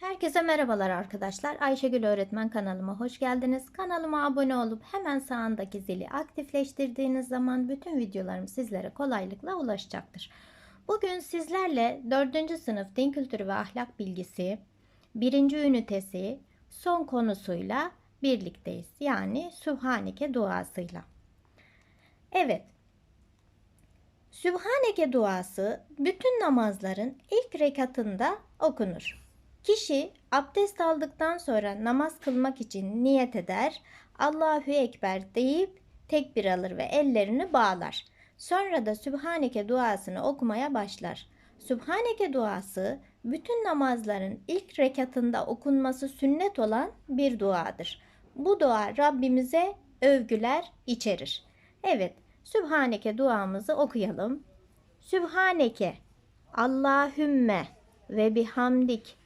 Herkese merhabalar arkadaşlar. Ayşegül Öğretmen kanalıma hoş geldiniz. Kanalıma abone olup hemen sağındaki zili aktifleştirdiğiniz zaman bütün videolarım sizlere kolaylıkla ulaşacaktır. Bugün sizlerle 4. sınıf din kültürü ve ahlak bilgisi 1. ünitesi son konusuyla birlikteyiz. Yani Sübhaneke duasıyla. Evet, Sübhaneke duası bütün namazların ilk rekatında okunur. Kişi abdest aldıktan sonra namaz kılmak için niyet eder, Allahu Ekber deyip tekbir alır ve ellerini bağlar. Sonra da Sübhaneke duasını okumaya başlar. Sübhaneke duası bütün namazların ilk rekatında okunması sünnet olan bir duadır. Bu dua Rabbimize övgüler içerir. Evet, Sübhaneke duamızı okuyalım. Sübhaneke Allahümme ve bihamdik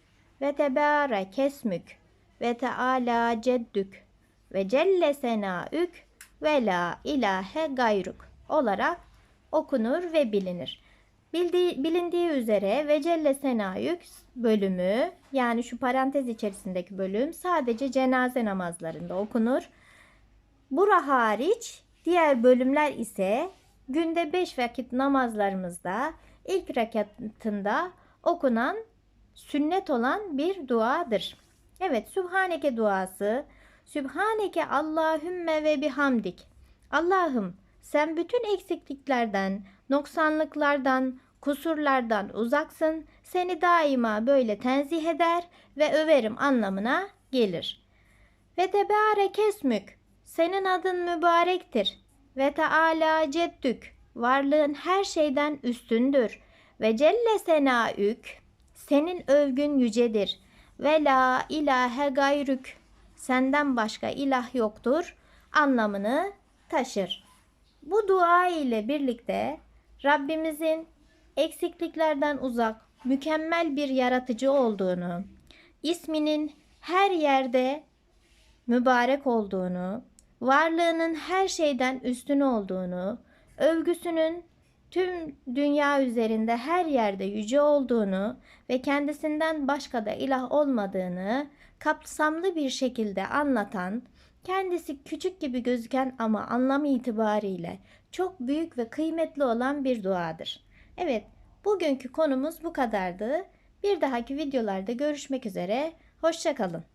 ve tebârek esmük ve teâlâ ceddük ve celle senaük ve la ilahe gayruk olarak okunur ve bilinir. Bildiği, bilindiği üzere ve celle senayük bölümü yani şu parantez içerisindeki bölüm sadece cenaze namazlarında okunur. Bura hariç diğer bölümler ise günde 5 vakit namazlarımızda ilk rekatında okunan sünnet olan bir duadır. Evet, Sübhaneke duası. Sübhaneke Allahümme ve bihamdik. Allah'ım sen bütün eksikliklerden, noksanlıklardan, kusurlardan uzaksın. Seni daima böyle tenzih eder ve överim anlamına gelir. Ve tebarek esmük. Senin adın mübarektir. Ve teala ceddük. Varlığın her şeyden üstündür. Ve celle senaük. Senin övgün yücedir. Ve la ilahe gayrük. Senden başka ilah yoktur. Anlamını taşır. Bu dua ile birlikte Rabbimizin eksikliklerden uzak, mükemmel bir yaratıcı olduğunu, isminin her yerde mübarek olduğunu, varlığının her şeyden üstün olduğunu, övgüsünün tüm dünya üzerinde her yerde yüce olduğunu ve kendisinden başka da ilah olmadığını kapsamlı bir şekilde anlatan, kendisi küçük gibi gözüken ama anlam itibariyle çok büyük ve kıymetli olan bir duadır. Evet, bugünkü konumuz bu kadardı. Bir dahaki videolarda görüşmek üzere. Hoşçakalın.